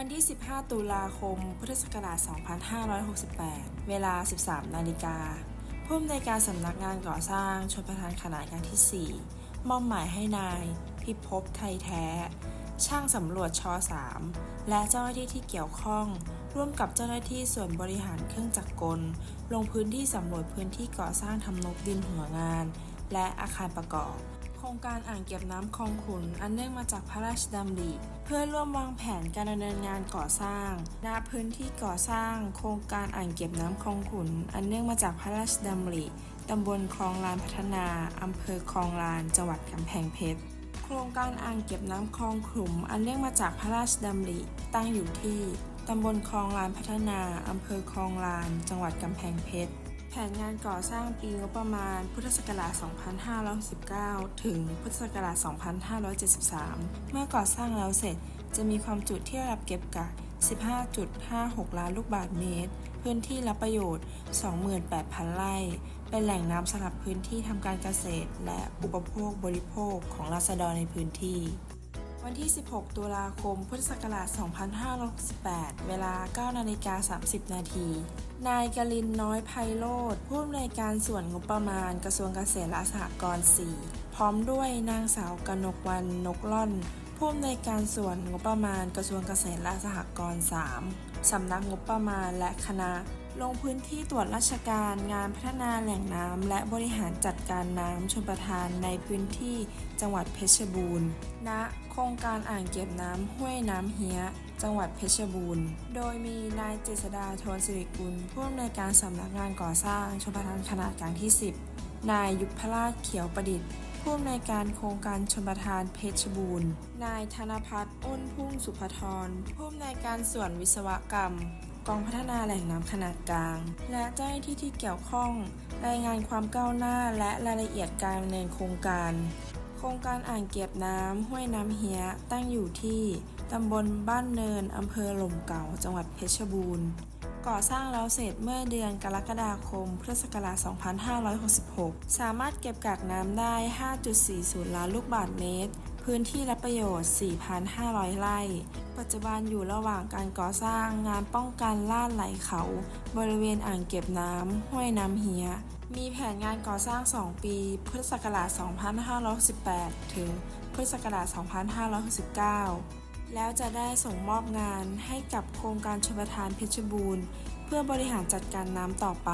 วันที่ 15 ตุลาคม พุทธศักราช 2568 เวลา 13 นาฬิกาผู้อำนวยการสำนักงานก่อสร้างชนประทานขนาดการที่ 4 มอบหมายให้นาย พิภพไทยแท้ ช่างสำรวจช3และเจ้าหน้าที่ที่เกี่ยวข้อง ร่วมกับเจ้าหน้าที่ส่วนบริหารเครื่องจักรกล ลงพื้นที่สำรวจพื้นที่ก่อสร้างทำนบดินหัวงาน และอาคารประกอบ ครงการอ่างเก็บน้ำคลองขุน อันเนื่องมาจากพระราชดำริ เพื่อร่วมวางแผนการดำเนินงานก่อสร้างณพื้นที่ก่อสร้าง โครงการอ่างเก็บน้ำคลองขุน อันเนื่องมาจากพระราชดำริตำบลคลองลานพัฒนาอำเภอคลองลาน จังหวัดกำแพงเพชรโครงการอ่างเก็บน้ำคลองขลุม อันเนื่องมาจากพระราชดำริ ตั้งอยู่ที่ตำบลคลองลานพัฒนาอำเภอคลองลาน จังหวัดกำแพงเพชร ผนงานก่อสร้างปีงบประมาณ พุทธศักราช 2519 ถึง พุทธศักราช 2573 เมื่อก่อสร้างแล้วเสร็จ จะมีความจุที่ระดับเก็บกัก15.56 ล้านลูกบาศก์เมตร พื้นที่รับประโยชน์ 28,000 ไร่ เป็นแหล่งน้ำสำหรับพื้นที่ทำการเกษตร และอุปโภคบริโภคของราษฎรในพื้นที่ วันที่ 16 ตุลาคม พุทธศักราช 2568 เวลา 9 นาฬิกา 30 นาที นายกลินน้อยไพโรธผู้อำนวยการส่วนงบประมาณกระทรวงเกษตรและสหกรณ์ 4 พร้อมด้วยนางสาวกนกวันนกล่อน ผู้อำนวยการส่วนงบประมาณกระทรวงเกษตรและสหกรณ์ 3 สำนักงบประมาณและคณะ ลงพื้นที่ตรวจราชการงานพัฒนาแหล่งน้ำและบริหารจัดการน้ำชลประทานในพื้นที่จังหวัดเพชรบูรณ์ณโครงการอ่างเก็บน้ำห้วยน้ำเฮียจังหวัดเพชรบูรณ์ โดยมีนายเจษดาโทนสิริกุลผู้อำนวยการสำนักงานก่อสร้างชลประทานขนาดกลางที่ 10 นายยุพราชเขียวประดิษฐ์ผู้อำนวยการโครงการชลประทานเพชรบูรณ์ นายธนพัฒน์อ้นพุ่งสุภธรผู้อำนวยการส่วนวิศวกรรม กองพัฒนาแหล่งน้ำขนาดกลาง และเจ้าหน้าที่ที่เกี่ยวข้อง รายงานความก้าวหน้าและรายละเอียดการดำเนินโครงการ โครงการอ่างเก็บน้ำห้วยน้ำเฮียตั้งอยู่ที่ตำบลบ้านเนินอำเภอหล่มเก่า จังหวัดเพชรบูรณ์ ก่อสร้างแล้วเสร็จเมื่อเดือนกรกฎาคม พุทธศักราช 2566 สามารถเก็บกักน้ำได้ 5.40 ล้านลูกบาศก์เมตร พื้นที่รับประโยชน์ 4,500 ไร่ ปัจจุบันอยู่ระหว่างการก่อสร้างงานป้องกันลาดไหลเขา บริเวณอ่างเก็บน้ำห้วยน้ำเฮีย มีแผนงานก่อสร้าง 2 ปี พุทธศักราช 2518 ถึง พุทธศักราช 2569 แล้วจะได้ส่งมอบงานให้กับโครงการชลประทานเพชรบูรณ์ เพื่อบริหารจัดการน้ำต่อไป